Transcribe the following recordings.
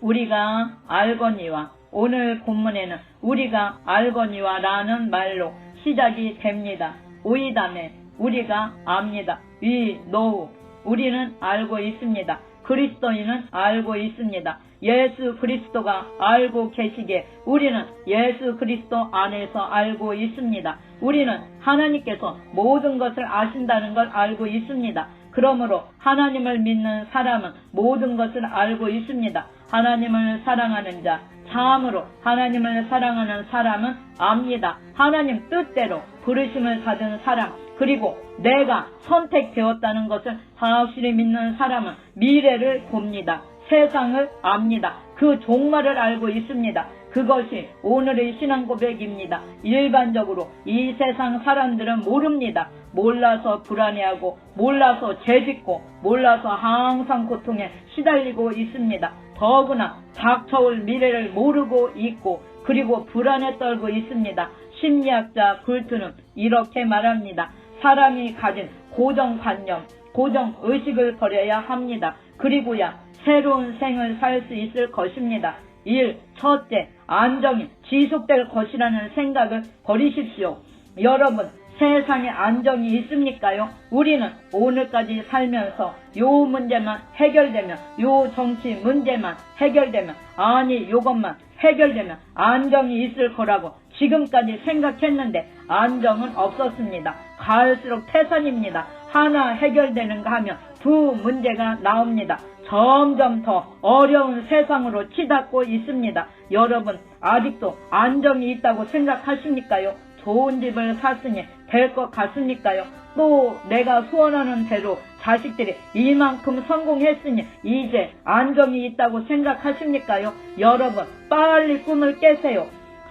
우리가 알거니와 오늘 본문에는 우리가 알거니와 라는 말로 시작이 됩니다. 오이담에 우리가 압니다. 위, 노우. 우리는 알고 있습니다. 그리스도인은 알고 있습니다. 예수 그리스도가 알고 계시기에 우리는 예수 그리스도 안에서 알고 있습니다. 우리는 하나님께서 모든 것을 아신다는 걸 알고 있습니다. 그러므로 하나님을 믿는 사람은 모든 것을 알고 있습니다. 하나님을 사랑하는 자, 참으로 하나님을 사랑하는 사람은 압니다. 하나님 뜻대로 부르심을 받은 사람, 그리고 내가 선택되었다는 것을 확실히 믿는 사람은 미래를 봅니다. 세상을 압니다. 그 종말을 알고 있습니다. 그것이 오늘의 신앙 고백입니다. 일반적으로 이 세상 사람들은 모릅니다. 몰라서 불안해하고 몰라서 죄짓고 몰라서 항상 고통에 시달리고 있습니다. 더구나 닥쳐올 미래를 모르고 있고 그리고 불안에 떨고 있습니다. 심리학자 굴트는 이렇게 말합니다. 사람이 가진 고정관념, 고정의식을 버려야 합니다. 그리고야 새로운 생을 살 수 있을 것입니다. 1. 첫째, 안정이 지속될 것이라는 생각을 버리십시오. 여러분, 세상에 안정이 있습니까요? 우리는 오늘까지 살면서 요 문제만 해결되면, 요 정치 문제만 해결되면, 아니, 요것만 해결되면 안정이 있을 거라고 지금까지 생각했는데 안정은 없었습니다. 갈수록 태산입니다. 하나 해결되는가 하면 두 문제가 나옵니다. 점점 더 어려운 세상으로 치닫고 있습니다. 여러분 아직도 안정이 있다고 생각하십니까요? 좋은 집을 샀으니 될 것 같습니까요? 또 내가 소원하는 대로 자식들이 이만큼 성공했으니 이제 안정이 있다고 생각하십니까요? 여러분 빨리 꿈을 깨세요.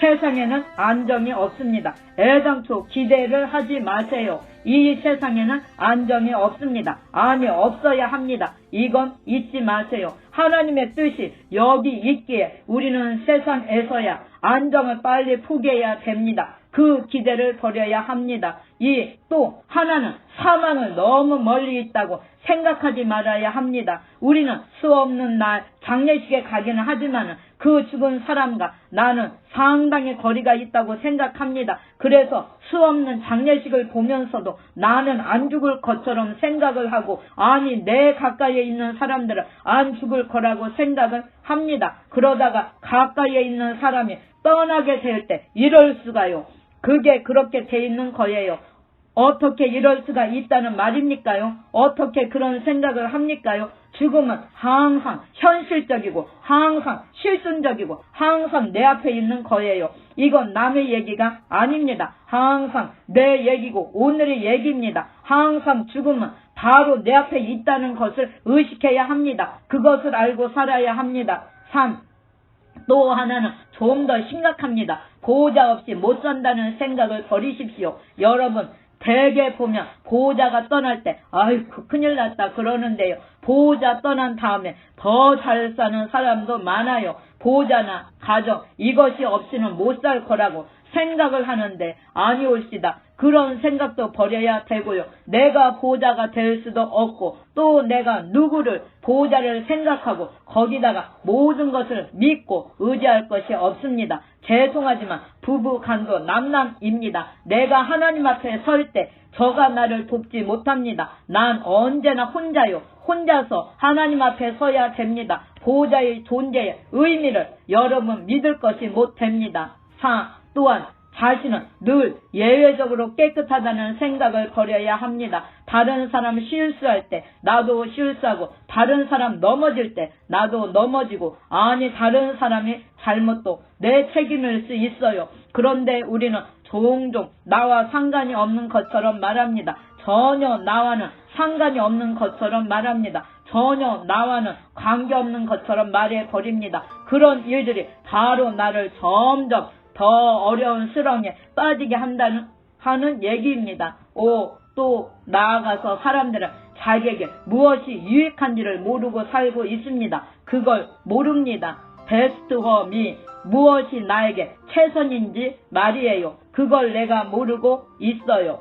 세상에는 안정이 없습니다. 애당초 기대를 하지 마세요. 이 세상에는 안정이 없습니다. 아니 없어야 합니다. 이건 잊지 마세요. 하나님의 뜻이 여기 있기에 우리는 세상에서야 안정을 빨리 포기해야 됩니다. 그 기대를 버려야 합니다. 이또 하나는 사망을 너무 멀리 있다고 생각하지 말아야 합니다. 우리는 수 없는 날 장례식에 가기는 하지만 그 죽은 사람과 나는 상당히 거리가 있다고 생각합니다. 그래서 수 없는 장례식을 보면서도 나는 안 죽을 것처럼 생각을 하고 아니 내 가까이에 있는 사람들은 안 죽을 거라고 생각을 합니다. 그러다가 가까이에 있는 사람이 떠나게 될 때 이럴 수가요. 그게 그렇게 돼 있는 거예요. 어떻게 이럴 수가 있다는 말입니까요? 어떻게 그런 생각을 합니까요? 죽음은 항상 현실적이고 항상 실순적이고 항상 내 앞에 있는 거예요. 이건 남의 얘기가 아닙니다. 항상 내 얘기고 오늘의 얘기입니다. 항상 죽음은 바로 내 앞에 있다는 것을 의식해야 합니다. 그것을 알고 살아야 합니다. 3. 또 하나는 좀 더 심각합니다. 보호자 없이 못 산다는 생각을 버리십시오. 여러분, 대개 보면 보호자가 떠날 때 아이고 큰일 났다 그러는데요. 보호자 떠난 다음에 더 잘 사는 사람도 많아요. 보호자나 가정 이것이 없이는 못 살 거라고 생각을 하는데 아니올시다. 그런 생각도 버려야 되고요. 내가 보호자가 될 수도 없고 또 내가 누구를 보호자를 생각하고 거기다가 모든 것을 믿고 의지할 것이 없습니다. 죄송하지만 부부 간도 남남입니다. 내가 하나님 앞에 설 때 저가 나를 돕지 못합니다. 난 언제나 혼자요. 혼자서 하나님 앞에 서야 됩니다. 보호자의 존재의 의미를 여러분 믿을 것이 못 됩니다. 4. 또한 자신은 늘 예외적으로 깨끗하다는 생각을 버려야 합니다. 다른 사람 실수할 때 나도 실수하고 다른 사람 넘어질 때 나도 넘어지고 아니 다른 사람이 잘못도 내 책임일 수 있어요. 그런데 우리는 종종 나와 상관이 없는 것처럼 말합니다. 전혀 나와는 상관이 없는 것처럼 말합니다. 전혀 나와는 관계없는 것처럼 말해 버립니다. 그런 일들이 바로 나를 점점 더 어려운 수렁에 빠지게 한다는 하는 얘기입니다. 오, 또 나아가서 사람들은 자기에게 무엇이 유익한지를 모르고 살고 있습니다. 그걸 모릅니다. 베스트 홈이 무엇이 나에게 최선인지 말이에요. 그걸 내가 모르고 있어요.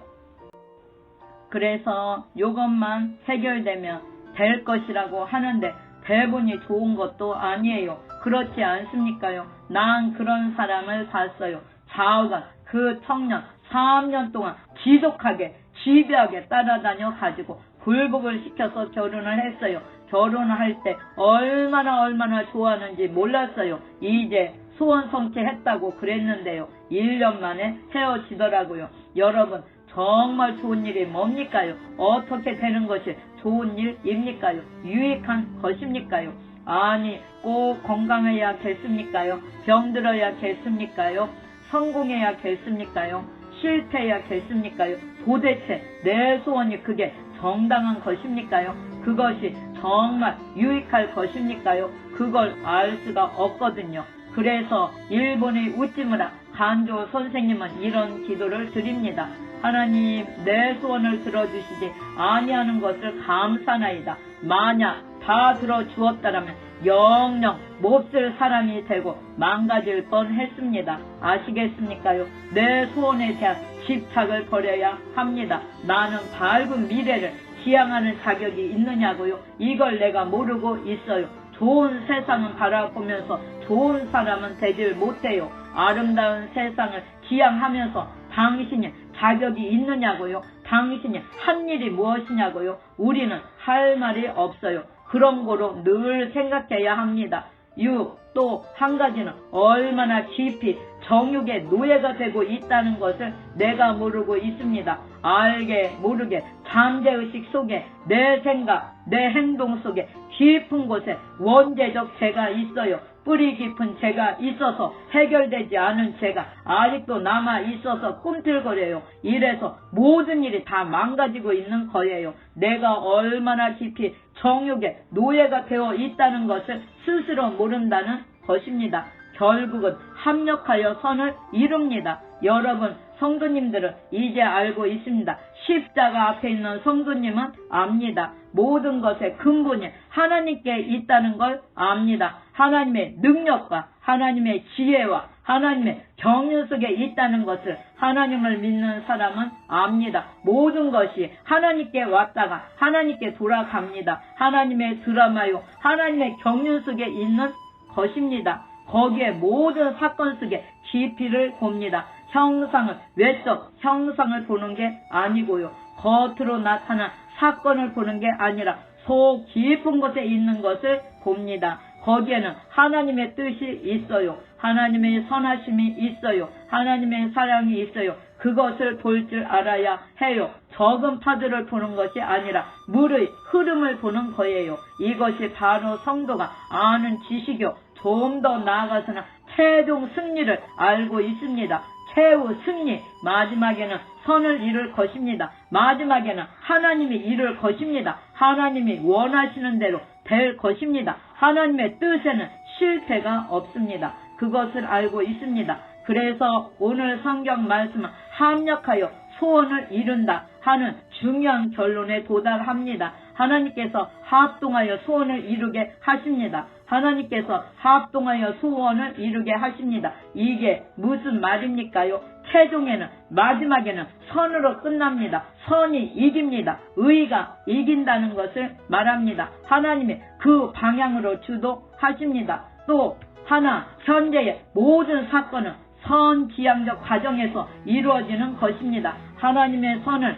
그래서 이것만 해결되면 될 것이라고 하는데 대본이 좋은 것도 아니에요. 그렇지 않습니까요? 난 그런 사람을 봤어요. 좌우가 그 청년 3년 동안 지독하게 집요하게 따라다녀 가지고 굴복을 시켜서 결혼을 했어요. 결혼을 할때 얼마나 얼마나 좋아하는지 몰랐어요. 이제 소원 성취했다고 그랬는데요. 1년 만에 헤어지더라고요. 여러분 정말 좋은 일이 뭡니까요? 어떻게 되는 것이 좋은 일입니까요? 유익한 것입니까요? 아니 꼭 건강해야겠습니까요? 병들어야겠습니까요? 성공해야겠습니까요? 실패해야겠습니까요? 도대체 내 소원이 그게 정당한 것입니까요? 그것이 정말 유익할 것입니까요? 그걸 알 수가 없거든요. 그래서 일본의 우찌무라 간조 선생님은 이런 기도를 드립니다. 하나님 내 소원을 들어주시지 아니하는 것을 감사나이다. 만약 다 들어주었다라면 영영 몹쓸 사람이 되고 망가질 뻔했습니다. 아시겠습니까요? 내 소원에 대한 집착을 버려야 합니다. 나는 밝은 미래를 지향하는 자격이 있느냐고요? 이걸 내가 모르고 있어요. 좋은 세상은 바라보면서 좋은 사람은 되질 못해요. 아름다운 세상을 지향하면서 당신이 자격이 있느냐고요? 당신이 한 일이 무엇이냐고요? 우리는 할 말이 없어요. 그런 거로 늘 생각해야 합니다. 6. 또 한 가지는 얼마나 깊이 정욕의 노예가 되고 있다는 것을 내가 모르고 있습니다. 알게 모르게 잠재의식 속에 내 생각, 내 행동 속에 깊은 곳에 원죄적 죄가 있어요. 뿌리 깊은 죄가 있어서 해결되지 않은 죄가 아직도 남아 있어서 꿈틀거려요. 이래서 모든 일이 다 망가지고 있는 거예요. 내가 얼마나 깊이 정욕의 노예가 되어 있다는 것을 스스로 모른다는 것입니다. 결국은 합력하여 선을 이룹니다. 여러분, 성도님들은 이제 알고 있습니다. 십자가 앞에 있는 성도님은 압니다. 모든 것의 근본이 하나님께 있다는 걸 압니다. 하나님의 능력과 하나님의 지혜와 하나님의 경륜 속에 있다는 것을 하나님을 믿는 사람은 압니다. 모든 것이 하나님께 왔다가 하나님께 돌아갑니다. 하나님의 드라마요, 하나님의 경륜 속에 있는 것입니다. 거기에 모든 사건 속에 깊이를 봅니다. 형상을, 외적 형상을 보는 게 아니고요. 겉으로 나타난 사건을 보는 게 아니라 속 깊은 곳에 있는 것을 봅니다. 거기에는 하나님의 뜻이 있어요. 하나님의 선하심이 있어요. 하나님의 사랑이 있어요. 그것을 볼 줄 알아야 해요. 적은 파도를 보는 것이 아니라 물의 흐름을 보는 거예요. 이것이 바로 성도가 아는 지식이요. 좀 더 나아가서는 최종 승리를 알고 있습니다. 최후 승리, 마지막에는 선을 이룰 것입니다. 마지막에는 하나님이 이룰 것입니다. 하나님이 원하시는 대로 될 것입니다. 하나님의 뜻에는 실패가 없습니다. 그것을 알고 있습니다. 그래서 오늘 성경 말씀은 합력하여 소원을 이룬다 하는 중요한 결론에 도달합니다. 하나님께서 합동하여 소원을 이루게 하십니다. 하나님께서 합동하여 소원을 이루게 하십니다. 이게 무슨 말입니까요? 최종에는 마지막에는 선으로 끝납니다. 선이 이깁니다. 의가 이긴다는 것을 말합니다. 하나님이 그 방향으로 주도하십니다. 또 하나 현재의 모든 사건은 선지향적 과정에서 이루어지는 것입니다. 하나님의 선을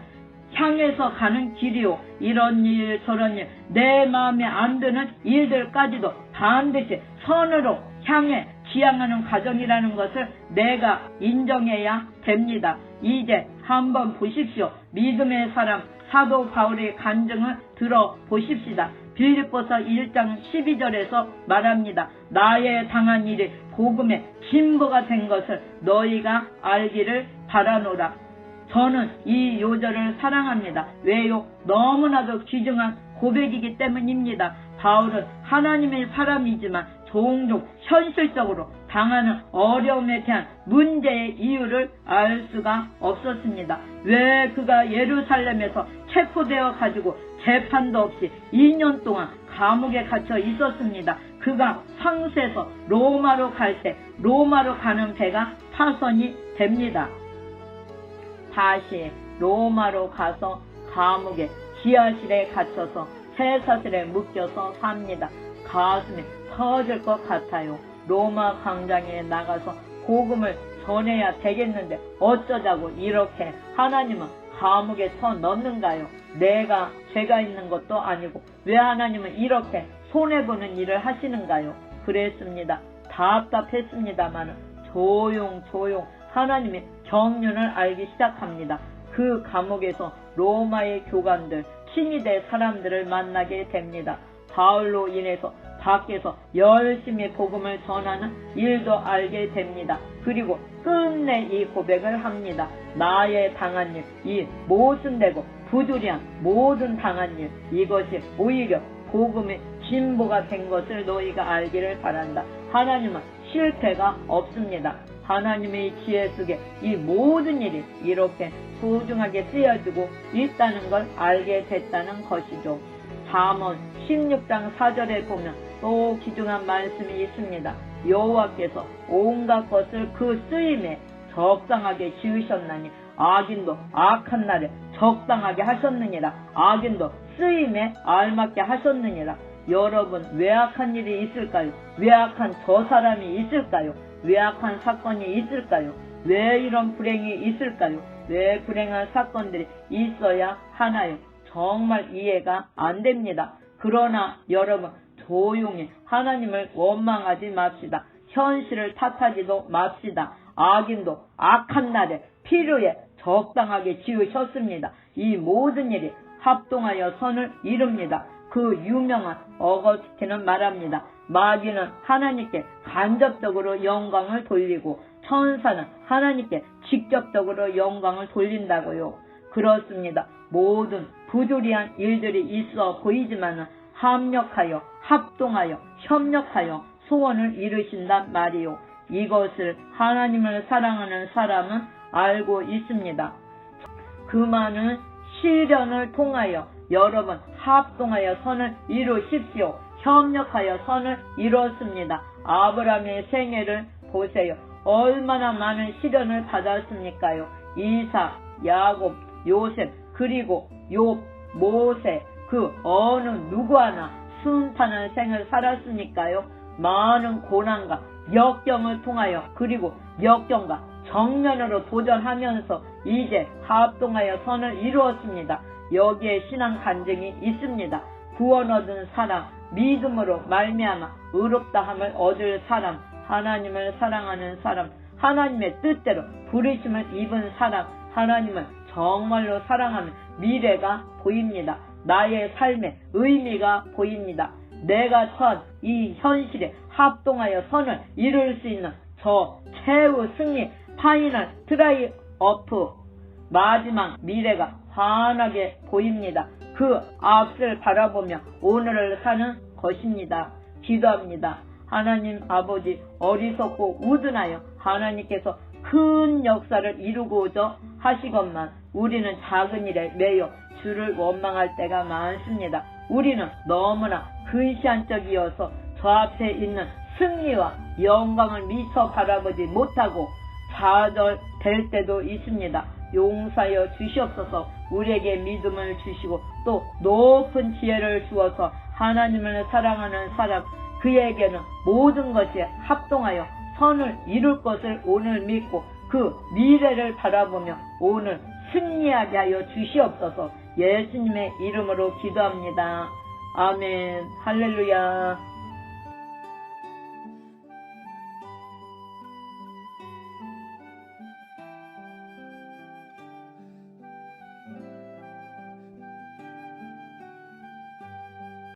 향해서 가는 길이요. 이런 일, 저런 일, 내 마음에 안 드는 일들까지도 반드시 선으로 향해 지향하는 과정이라는 것을 내가 인정해야 됩니다. 이제 한번 보십시오. 믿음의 사람 사도 바울의 간증을 들어 보십시다. 빌립보서 1장 12절에서 말합니다. 나의 당한 일이 복음의 진보가 된 것을 너희가 알기를 바라노라. 저는 이 요절을 사랑합니다. 왜요? 너무나도 귀중한 고백이기 때문입니다. 바울은 하나님의 사람이지만 종종 현실적으로 당하는 어려움에 대한 문제의 이유를 알 수가 없었습니다. 왜 그가 예루살렘에서 체포되어 가지고 재판도 없이 2년 동안 감옥에 갇혀 있었습니다. 그가 상수에서 로마로 갈 때 로마로 가는 배가 파선이 됩니다. 다시 로마로 가서 감옥에 지하실에 갇혀서 쇠사슬에 묶여서 삽니다. 가슴 이 터질 것 같아요. 로마 광장에 나가서 복음을 전해야 되겠는데 어쩌자고 이렇게 하나님은 감옥에 쳐 넣는가요? 내가 죄가 있는 것도 아니고 왜 하나님은 이렇게 손해보는 일을 하시는가요? 그랬습니다. 답답했습니다만 조용 조용 하나님의 경륜을 알기 시작합니다. 그 감옥에서 로마의 교관들, 될 사람들을 만나게 됩니다. 바울로 인해서 밖에서 열심히 복음을 전하는 일도 알게 됩니다. 그리고 끝내 이 고백을 합니다. 나의 당한 일, 이 모순되고 부조리한 모든 당한 일, 이것이 오히려 복음의 진보가 된 것을 너희가 알기를 바란다. 하나님은 실패가 없습니다. 하나님의 지혜 속에 이 모든 일이 이렇게 소중하게 쓰여지고 있다는 걸 알게 됐다는 것이죠. 잠언 16장 4절에 보면 또 귀중한 말씀이 있습니다. 여호와께서 온갖 것을 그 쓰임에 적당하게 지으셨나니 악인도 악한 날에 적당하게 하셨느니라 악인도 쓰임에 알맞게 하셨느니라 여러분 외악한 일이 있을까요? 외악한 저 사람이 있을까요? 외악한 사건이 있을까요? 왜 이런 불행이 있을까요? 왜 불행한 사건들이 있어야 하나요? 정말 이해가 안 됩니다. 그러나 여러분 조용히 하나님을 원망하지 맙시다. 현실을 탓하지도 맙시다. 악인도 악한 날에 필요에 적당하게 지으셨습니다. 이 모든 일이 합동하여 선을 이룹니다. 그 유명한 어거스틴은 말합니다. 마귀는 하나님께 간접적으로 영광을 돌리고 천사는 하나님께 직접적으로 영광을 돌린다고요. 그렇습니다. 모든 부조리한 일들이 있어 보이지만 합력하여 합동하여 협력하여 소원을 이루신단 말이요. 이것을 하나님을 사랑하는 사람은 알고 있습니다. 그 많은 시련을 통하여 여러분 합동하여 선을 이루십시오. 협력하여 선을 이뤘습니다. 아브라함의 생애를 보세요. 얼마나 많은 시련을 받았습니까요? 이사, 야곱, 요셉, 그리고 욥, 모세, 그 어느 누구 하나 순탄한 생을 살았으니까요. 많은 고난과 역경을 통하여 그리고 역경과 정면으로 도전하면서 이제 합동하여 선을 이루었습니다. 여기에 신앙 간증이 있습니다. 구원 얻은 사람, 믿음으로 말미암아 의롭다함을 얻을 사람, 하나님을 사랑하는 사람, 하나님의 뜻대로 부르심을 입은 사람, 하나님을 정말로 사랑하는 미래가 보입니다. 나의 삶의 의미가 보입니다. 내가 처한 이 현실에 합동하여 선을 이룰 수 있는 저 최후 승리 파이널 트라이 어프 마지막 미래가 환하게 보입니다. 그 앞을 바라보며 오늘을 사는 것입니다. 기도합니다. 하나님 아버지 어리석고 우둔하여 하나님께서 큰 역사를 이루고자 하시건만 우리는 작은 일에 매여 주를 원망할 때가 많습니다. 우리는 너무나 근시안적이어서 저 앞에 있는 승리와 영광을 미처 바라보지 못하고 좌절될 때도 있습니다. 용서하여 주시옵소서 우리에게 믿음을 주시고 또 높은 지혜를 주어서 하나님을 사랑하는 사람 그에게는 모든 것이 합동하여 선을 이룰 것을 오늘 믿고 그 미래를 바라보며 오늘 승리하게 하여 주시옵소서 예수님의 이름으로 기도합니다. 아멘 할렐루야